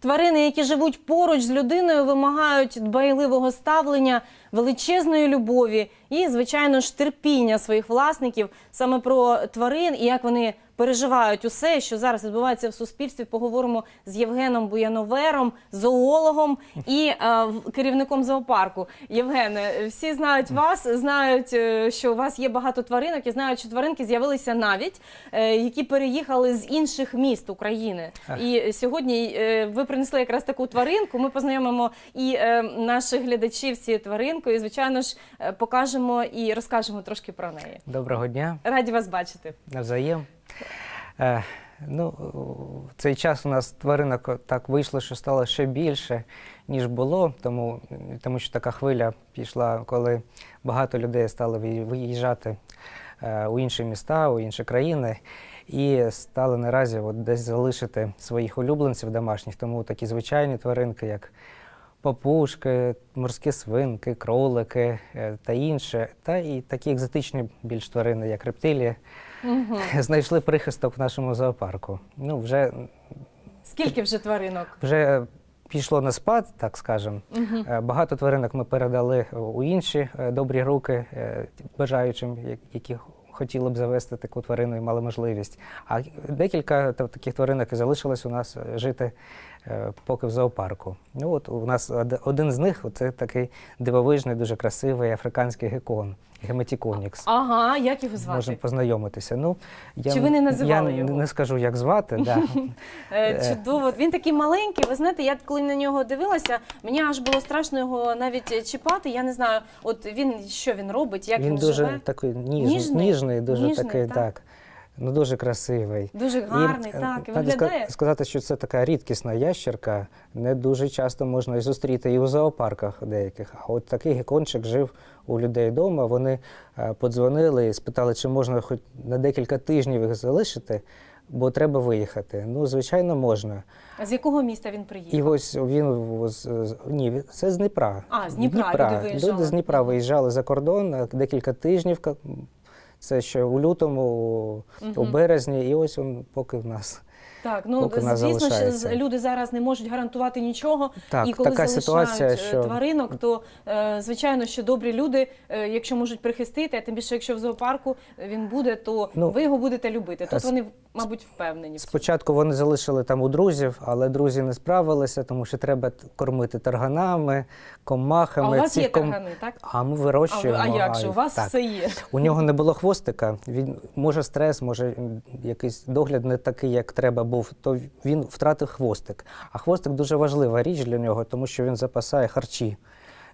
Тварини, які живуть поруч з людиною, вимагають дбайливого ставлення, величезної любові і, звичайно ж, терпіння своїх власників. Саме про тварин і як вони переживають усе, що зараз відбувається в суспільстві. Поговоримо з Євгеном Буяновером, зоологом і е, керівником зоопарку. Євгене, всі знають вас, знають, е, що у вас є багато тваринок і знають, що тваринки з'явилися навіть, е, які переїхали з інших міст України. І сьогодні е, ви принесли якраз таку тваринку. Ми познайомимо і е, наших глядачів з цією тваринкою. І, звичайно ж, е, покажемо і розкажемо трошки про неї. Доброго дня, Раді вас бачити. навзаєм. Е, ну, в цей час у нас тваринок так вийшло, що стало ще більше, ніж було, тому, тому що така хвиля пішла, коли багато людей стали виїжджати е, у інші міста, у інші країни. І стали наразі от десь залишити своїх улюбленців домашніх, тому такі звичайні тваринки, як папушки, морські свинки, кролики е, та інше, та і такі екзотичні більш тварини, як рептилії, Угу. знайшли прихисток в нашому зоопарку. Ну, вже, Скільки вже тваринок? вже пішло на спад, так скажемо. Угу. Е, Багато тваринок ми передали у інші е, добрі руки е, бажаючим, які хотіли б завести таку тварину і мали можливість. А декілька таких тваринок і залишилось у нас е, жити е, поки в зоопарку. Ну от у нас один з них це такий дивовижний, дуже красивий африканський гекон, геметіконікс. Ага, як його звати? Можемо познайомитися. Ну, я, Чи ви не називали я його? не скажу, як звати. Да. Е, Е. Чудово. Він такий маленький. Ви знаєте, я коли на нього дивилася, мені аж було страшно його навіть чіпати. Я не знаю, от він що він робить, як він, він дуже живе. такий ніжний, Ніжний? ніжний, дуже Ніжний, такий, так. так. Ну, дуже красивий. Дуже гарний, е, так, і виглядає. сказати, що це така рідкісна ящерка. Не дуже часто можна і зустріти і у зоопарках деяких. А от такий гекончик жив у людей вдома. Вони е, подзвонили і спитали, чи можна хоч на декілька тижнів їх залишити, бо треба виїхати. Ну, звичайно, можна. А з якого міста він приїхав? І ось він ні, це з Дніпра. А, з Дніпра люди виїжджали. Люди з Дніпра виїжджали за кордон на декілька тижнів. Це ще у лютому, у, у березні, і ось він поки в нас. Так, ну поки звісно, залишається. люди зараз не можуть гарантувати нічого. Так, і коли така залишають ситуація, е, що- тваринок, то е, звичайно, що добрі люди, е, якщо можуть прихистити, а тим більше, якщо в зоопарку він буде, то Ну, ви його будете любити. Тут вони, мабуть, впевнені. Спочатку вони залишили там у друзів, але друзі не справилися, тому що треба кормити тарганами, комахами. А у вас є ком- таргани, так? А ми А, ви- вирощуємо. а як же? У вас так. все є. У нього не було хвостика. Він може стрес, може якийсь догляд не такий, як треба був. То він втратив хвостик. А хвостик дуже важлива річ для нього, тому що він запасає харчі.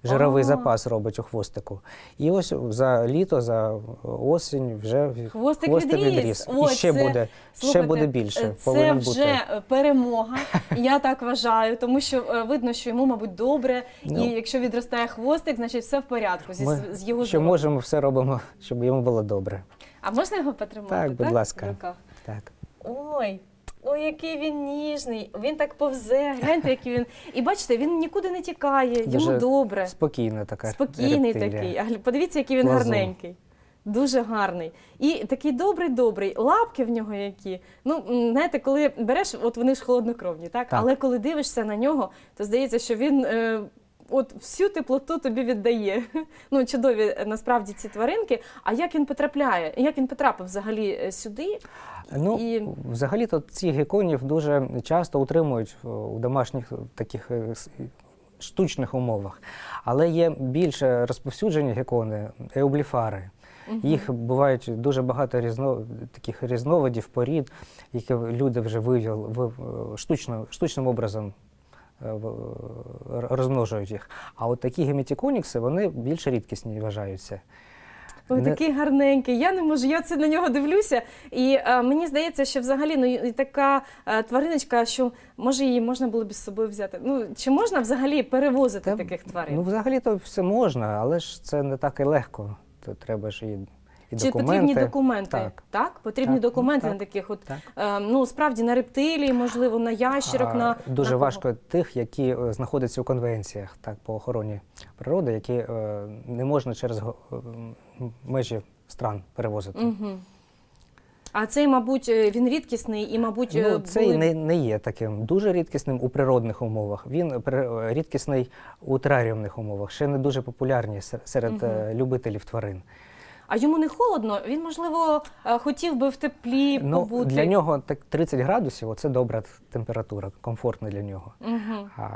Жировий запас робить у хвостику. І ось за літо, за осінь вже Хвостик, відріс. І ще це- буде, ще буде більше. е, Це повинен вже бути. перемога. Я так вважаю, тому що е, видно, що йому, мабуть, добре. Ну. і якщо відростає хвостик, значить все в порядку зі, Ми, з його що можемо, все робимо, щоб йому було добре. А можна його потримати? Так, будь ласка. в руках? Так. Ой. Ой, який він ніжний, він так повзе, гляньте, який він. І бачите, він нікуди не тікає, йому Дуже добре. Спокійна така. Спокійний рептилія. такий. А подивіться, який він Лазун. гарненький. Дуже гарний. І такий добрий, добрий. Лапки в нього які. Ну, знаєте, коли береш, от вони ж холоднокровні, так? Так. Але коли дивишся на нього, то здається, що він. Е, От всю теплоту тобі віддає. Ну, чудові е, насправді ці тваринки. А як він потрапляє? Як він потрапив взагалі е, сюди? Ну, І- взагалі-то ці геконів дуже часто утримують е, у домашніх таких штучних умовах. Але є більше розповсюджені гекони, еубліфари. Їх бувають дуже багато різно, таких різновидів, порід, які люди вже вивели вив- штучно, штучним образом розмножують їх. А от такі геметіконікси, вони більш рідкісні вважаються. Ой, Не- такий гарненький. Я не можу, я це на нього дивлюся. І е, мені здається, що взагалі ну, така е, твариночка, що може її можна було б з собою взяти. Ну чи можна взагалі перевозити Та, таких тварин? Ну, взагалі-то все можна, але ж це не так і легко. То треба ж і, і Чи документи. потрібні документи? Так. Потрібні Так, документи так, на таких от так. е, ну справді на рептилії, можливо, на ящерок, А, на Дуже на кого? важко тих, які е, знаходяться у конвенціях так, по охороні природи, які е, не можна через е, межі стран перевозити. Угу. А цей, мабуть, е, він рідкісний і, мабуть, е, Ну, цей були... не, не є таким дуже рідкісним у природних умовах. Він рідкісний у тераріумних умовах. Ще не дуже популярні серед е, любителів тварин. А йому не холодно? Він, можливо, е, хотів би в теплі Ну, побути. для нього так 30 градусів це добра температура, комфортна для нього. Угу. А,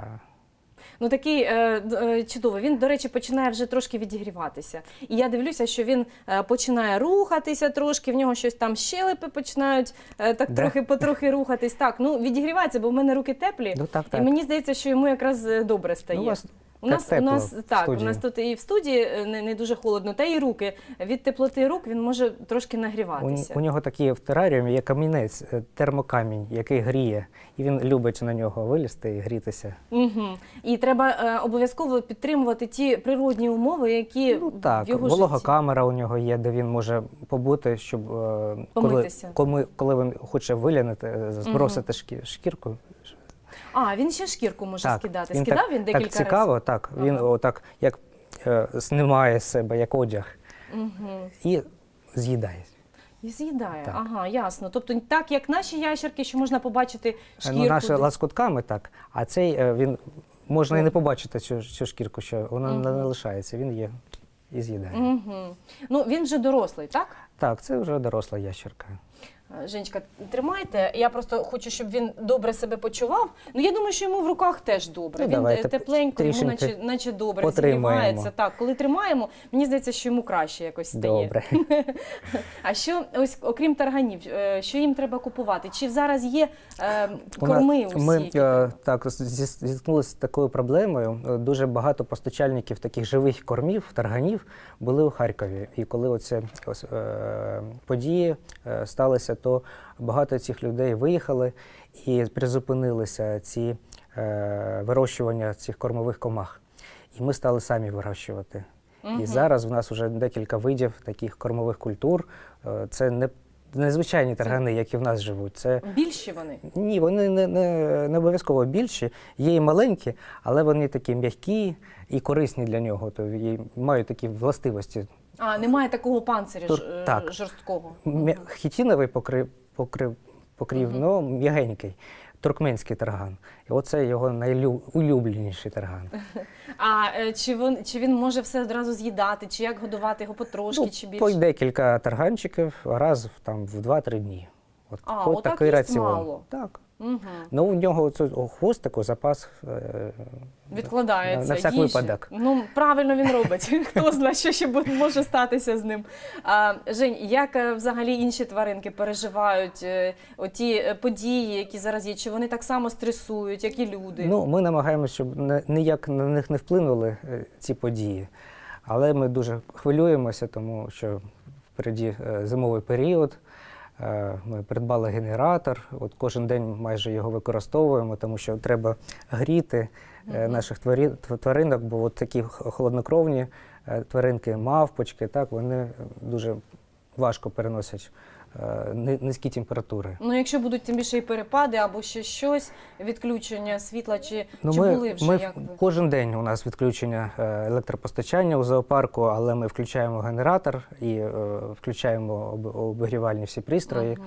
Ну такий е, е, чудовий. Він, до речі, починає вже трошки відігріватися. І я дивлюся, що він е, починає рухатися трошки, в нього щось там щелепи починають е, так Да. трохи потрохи рухатись. Так, ну відігрівається, бо в мене руки теплі. ну так, І мені здається, що йому якраз е, добре стає. Ну, у вас У нас, у нас так, у нас тут і в студії е, не, не дуже холодно, та і руки. Від теплоти рук він може трошки нагріватися. у нього такий в тераріумі є камінець, е, термокамінь, який гріє. І він любить на нього вилізти і грітися. Угу. І треба е, обов'язково підтримувати ті природні умови, які Ну в так, його волога житті. камера у нього є, де він може побути, щоб е, коли, коли, коли він хоче вилянити, е, збросити шкі- шкірку. А, він ще шкірку може Так, скидати. він Скидав так, він декілька так цікаво, так. Він Ага. отак як е, знімає з себе, як одяг. Угу. і з'їдає. І з'їдає. Так. Ага, ясно. Тобто так, як наші ящерки, що можна побачити шкірку. Ну, наші ласкутками так, а цей е, він можна і не побачити цю, цю шкірку, що вона не Мгм. лишається, він є і з'їдає. Угу. Ну, він вже дорослий, так? Так, це вже доросла ящерка. Е, Женечка, тримайте. Я просто хочу, щоб він добре себе почував. Ну, я думаю, що йому в руках теж добре. Ну, він давайте е, тепленько, йому наче, наче добре зігрівається. Так, коли тримаємо, мені здається, що йому краще якось стає. Добре. А що, ось окрім тарганів, е, що їм треба купувати? Чи зараз є е, корми усі? Ми е, так зі- зіткнулися з такою проблемою. Дуже багато постачальників таких живих кормів, тарганів були у Харкові. І коли оце ось, е, події е, сталися, то багато цих людей виїхали і призупинилися ці е, вирощування цих кормових комах. І ми стали самі вирощувати. Угу. І зараз в нас вже декілька видів таких кормових культур. Е, Це не незвичайні таргани, які в нас живуть. Це Більші вони. ні, вони не, не, не обов'язково більші, є і маленькі, але вони такі м'які і корисні для нього. То і мають такі властивості. А, немає такого панциря Тут ж- е, так. жорсткого. Хітіновий покрив, покрив, покрів угу. ну, м'ягенький, туркменський тарган. І оце його найулюбленіший тарган. А е, чи він, чи він може все одразу з'їдати, чи як годувати його потрошки, Ну, чи по більше? декілька тарганчиків раз в, там, в 2-3 дні. От, А, от такий раціон. мало. Так. Угу. Ну, у нього хвостику запас е, Відкладається. На- всяк їжі. випадок. Ну, правильно він робить. Хто знає, що ще може статися з ним. А, Жень, як е, взагалі інші тваринки переживають е, оті події, які зараз є? Чи вони так само стресують, як і люди? Ну, ми намагаємося, щоб ніяк на них не вплинули ці події. Але ми дуже хвилюємося, тому що впереді зимовий період. Е, Ми придбали генератор. От кожен день майже його використовуємо, тому що треба гріти е, наших тваринок, бо от такі холоднокровні е, тваринки, мавпочки, так, вони дуже важко переносять е, низькі температури. Ну, якщо будуть тим більше і перепади або ще щось, відключення світла, чи, Ну, чи ми, були вже ми як ви? кожен день у нас відключення е, електропостачання у зоопарку, але ми включаємо генератор і е, включаємо об- обігрівальні всі пристрої.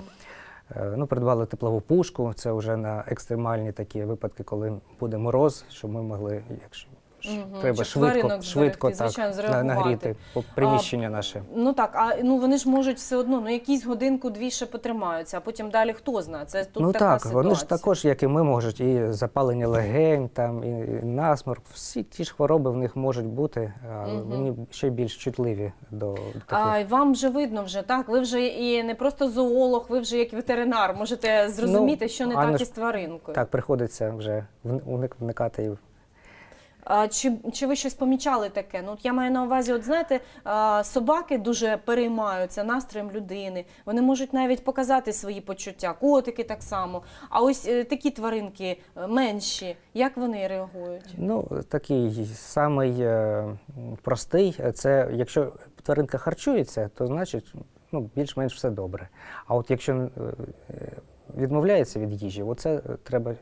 Е, ну, придбали теплову пушку. Це вже на екстремальні такі випадки, коли буде мороз, щоб ми могли, якщо Мгм, треба щоб швидко, тваринок швидко зберегти, звичайно, так, на- зреагувати. нагріти по- приміщення наше. Ну так, а ну вони ж можуть все одно, ну якісь годинку-дві ще потримаються, а потім далі хто знає. Це тут ну така так, ситуація. вони ж також, як і ми, можуть, і запалення легень, там, і, і насморк, всі ті ж хвороби в них можуть бути, а Мгм. вони ще більш чутливі до, таких. А й вам вже видно вже так. Ви вже і не просто зоолог, ви вже як ветеринар можете зрозуміти, Ну, що не так ж- із тваринкою. Так, приходиться вже вни- уник- вникати. і- Чи, чи ви щось помічали таке? Ну, от я маю на увазі, от знаєте, собаки дуже переймаються настроєм людини. Вони можуть навіть показати свої почуття, котики так само. А ось е, такі тваринки е, менші, як вони реагують? Ну, такий самий е, простий, це якщо тваринка харчується, то значить ну, більш-менш все добре. А от якщо відмовляється від їжі, оце треба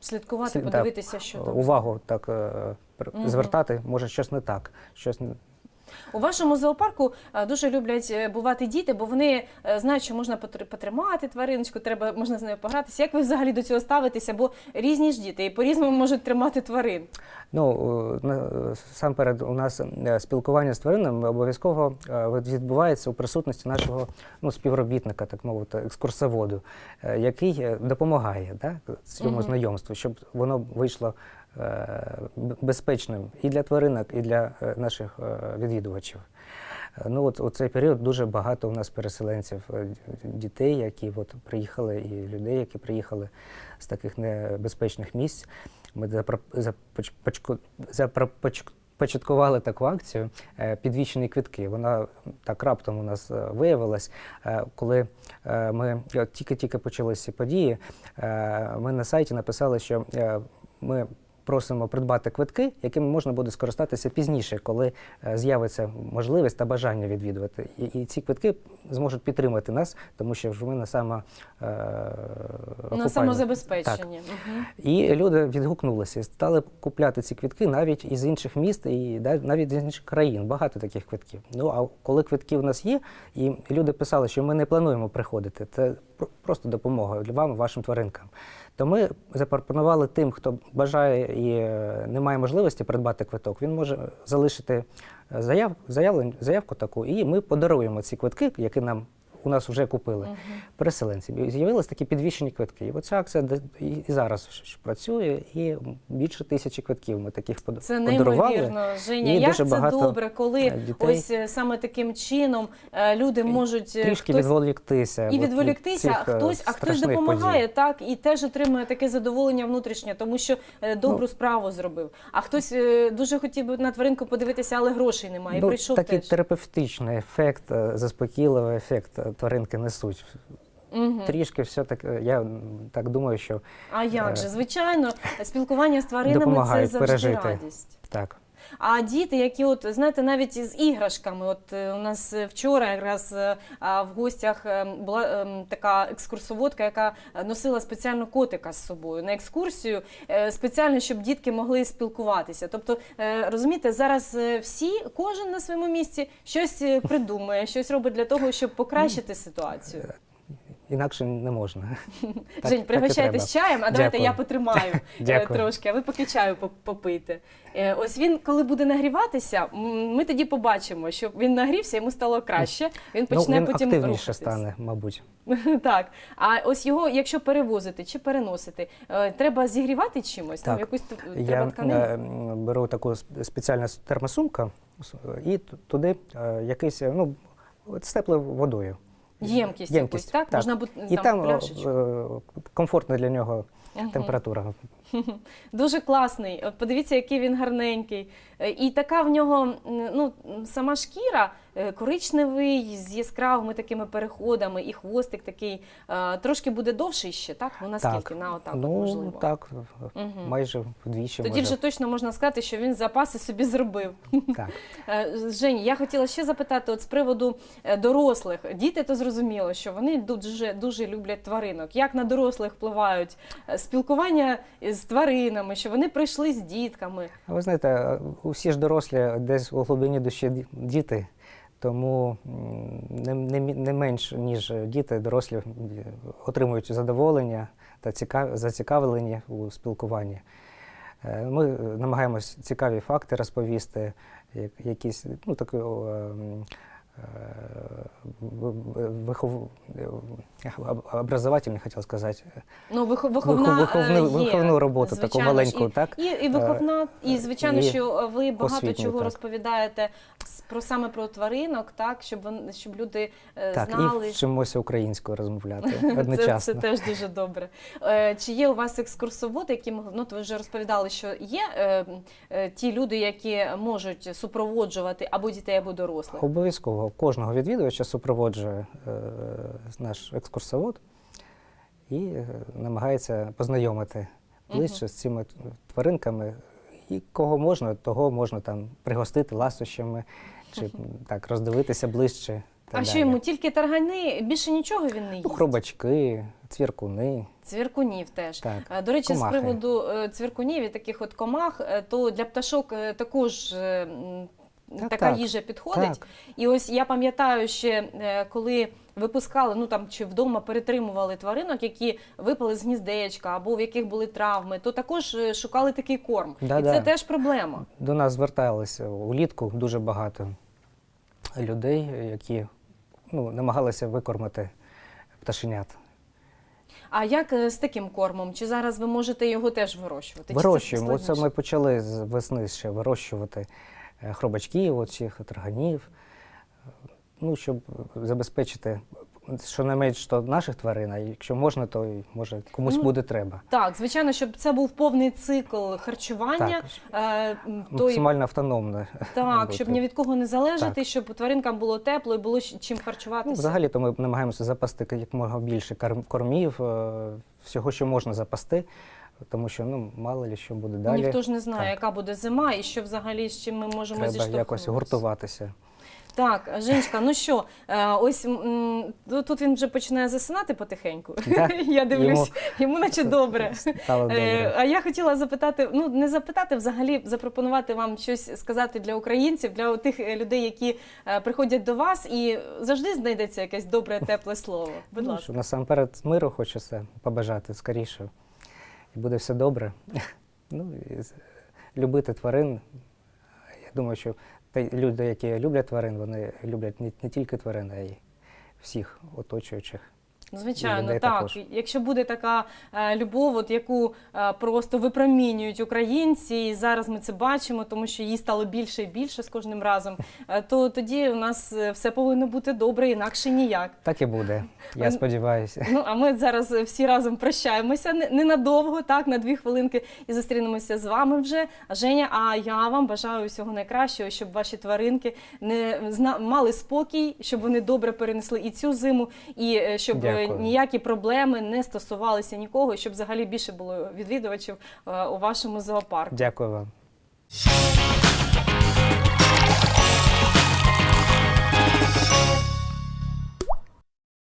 Слідкувати, Слід- да, подивитися, що там. увагу так е, пр- Мгм. звертати, може щось не так. Щось У вашому зоопарку е, дуже люблять е, бувати діти, бо вони е, знають, що можна потр- потримати твариночку, треба можна з нею погратися. Як ви взагалі до цього ставитеся? Бо різні ж діти і по-різному можуть тримати тварин. Ну, е, сам-перед у нас спілкування з тваринами обов'язково відбувається у присутності нашого ну, співробітника, так мовити, екскурсоводу, який допомагає да, цьому Мгм. знайомству, щоб воно вийшло безпечним і для тваринок, і для е, наших е, відвідувачів. Е, Ну, от у цей період дуже багато у нас переселенців, е, дітей, які от приїхали, і людей, які приїхали з таких небезпечних місць. Ми запро- започ- почку- запропоч- початкували таку акцію е, підвищені квитки. Вона так раптом у нас е, виявилась, е, коли е, ми тільки-тільки почалися події. е, Ми на сайті написали, що е, ми. Просимо придбати квитки, якими можна буде скористатися пізніше, коли е, з'явиться можливість та бажання відвідувати. І, і ці квитки зможуть підтримати нас, тому що ж ми на саме На самозабезпечення. Мгм. і люди відгукнулися стали купляти ці квитки навіть із інших міст і навіть з інших країн. Багато таких квитків. Ну а коли квитки у нас є, і люди писали, що ми не плануємо приходити, це просто допомога вам, вашим тваринкам. То ми запропонували тим, хто бажає і е, не можливості придбати квиток, він може залишити е, заяв, заявку таку, і ми подаруємо ці квитки, які нам у нас вже купили Мгм. переселенців. І з'явились такі підвищені квитки. І оця акція де- і зараз працює, і більше тисячі квитків ми таких под- Це подарували. неймовірно, Женя. І Як дуже це добре, коли е, дітей. ось е, саме таким чином е, люди можуть Трішки хтось відволіктися. і відволіктися, а хтось, а хтось допомагає, подій. так і теж отримує таке задоволення внутрішнє, тому що добру Ну, справу зробив. А хтось дуже хотів би на тваринку подивитися, але грошей немає. Ну, прийшов такий теж. терапевтичний ефект, заспокійливий ефект тваринки несуть. Угу. Трішки все так, е, я так думаю, що А як е, же? Звичайно, спілкування з тваринами це допомагають завжди пережити. радість. так. А діти, які от знаєте, навіть з іграшками, от е, у нас е, вчора якраз е, в гостях е, була е, така екскурсоводка, яка носила спеціально котика з собою на екскурсію, спеціально, щоб дітки могли спілкуватися. Тобто, розумієте, зараз всі, кожен на своєму місці щось придумує, щось робить для того, щоб покращити ситуацію. Інакше не можна. Так- Жень, пригощайтесь чаєм, а давайте Дякую. я потримаю е, Дякую. трошки, а ви поки чаю поп- попийте. Е, Ось він, коли буде нагріватися, м, ми тоді побачимо, що він нагрівся, йому стало краще. Він почне ну, він потім активніше рухатись. стане, мабуть. Так. А ось його, якщо перевозити чи переносити, е, треба зігрівати чимось, там Так. якусь т- Я треба тканину. е, м, беру таку сп- спеціальну с- термосумку с- і т- туди е, якийсь е, ну, з теплою водою. Ємкість, якусь, так? Можна бути І там, там, пляшечку. е, комфортна для нього температура. Дуже класний. Подивіться, який він гарненький. Е, І така в нього ну, сама шкіра коричневий з яскравими такими переходами, і хвостик такий е, трошки буде довший ще, так? Ну наскільки? Так. На отак, от, ну, можливо. так, Мгм. майже вдвічі. Тоді може. вже точно можна сказати, що він запаси собі зробив. Так. Е, Жені, я хотіла ще запитати от з приводу е, дорослих. Діти то зрозуміло, що вони дуже дуже люблять тваринок. Як на дорослих впливають е, спілкування з тваринами, що вони прийшли з дітками. А Ви знаєте, усі ж дорослі десь у глибині душі діти, тому не, не, не менш, ніж діти, дорослі отримують задоволення та цікав, зацікавлення у спілкуванні. Е, Ми намагаємось цікаві факти розповісти, як- якісь ну, таку е, вихов... е, хотів сказати, Ну, вихо- виховна виховну, е, є, виховну роботу, таку звичайно ж, маленьку, і, так? І, і виховна, і звичайно, і що ви багато освітню, чого так. розповідаєте про саме про тваринок, так щоб вони щоб люди е, Так, знали. і вчимося українською розмовляти Це, одночасно. це теж дуже добре. Е, Чи є у вас екскурсоводи, які могли, ну, ви вже розповідали, що є е, е, ті люди, які можуть супроводжувати або дітей, або дорослих? Обов'язково кожного відвідувача супроводжує е, наш екскурсовод і е, намагається познайомити ближче з цими тваринками. І кого можна, того можна там пригостити ласощами чи так роздивитися ближче. А що йому тільки таргани, більше нічого він не їсть? Ну, хробачки, цвіркуни. Цвіркунів теж. Так. Е, До речі, комахи. з приводу е, цвіркунів і таких от комах, то для пташок також Так, така так. їжа підходить. Так. І ось я пам'ятаю ще, е, коли випускали, ну там чи вдома перетримували тваринок, які випали з гніздечка або в яких були травми, то також е, шукали такий корм. І Да-да. це теж проблема. До нас зверталися улітку дуже багато людей, які ну, намагалися викормити пташенят. А як е, з таким кормом? Чи зараз ви можете його теж вирощувати? Вирощуємо. Оце ми почали з весни ще вирощувати хробачків, оцих тарганів, ну, щоб забезпечити щонайменш то наших тварин, а якщо можна, то може комусь Ну, буде треба. Так, звичайно, щоб це був повний цикл харчування. Так, Е, максимально автономно. так, бути. щоб ні від кого не залежати, Так. щоб тваринкам було тепло і було чим харчуватися. Ну, взагалі, то ми намагаємося запасти якомога більше карм- кормів, е, всього, що можна запасти, тому що ну, мало ли що буде далі. Ніхто ж не знає, Так. яка буде зима і що взагалі з чим ми можемо Треба якось гуртуватися. Так, Женечка, ну що, е, ось ну, тут він вже починає засинати потихеньку. Да, Я дивлюсь, йому, наче добре. Стало Е, добре. А я хотіла запитати, ну не запитати, взагалі запропонувати вам щось сказати для українців, для тих е, людей, які приходять до вас, і завжди знайдеться якесь добре, тепле слово. Будь Ну, ласка. що, насамперед миру хочеться побажати скоріше. І буде все добре. Ну, і любити тварин. Я думаю, що те- люди, які люблять тварин, вони люблять не, не тільки тварин, а й всіх оточуючих. Звичайно, так. також. Якщо буде така е, любов, от яку е, просто випромінюють українці, і зараз ми це бачимо, тому що її стало більше і більше з кожним разом, е, то тоді у нас все повинно бути добре, інакше ніяк. Так і буде. Я сподіваюся. Ну а ми зараз всі разом прощаємося не- ненадовго, так на дві хвилинки, і зустрінемося з вами вже. Женя, а я вам бажаю всього найкращого, щоб ваші тваринки не зна- мали спокій, щоб вони добре перенесли і цю зиму, і щоб Дякую. Ніякі проблеми не стосувалися нікого, щоб взагалі більше було відвідувачів е, у вашому зоопарку. Дякую вам.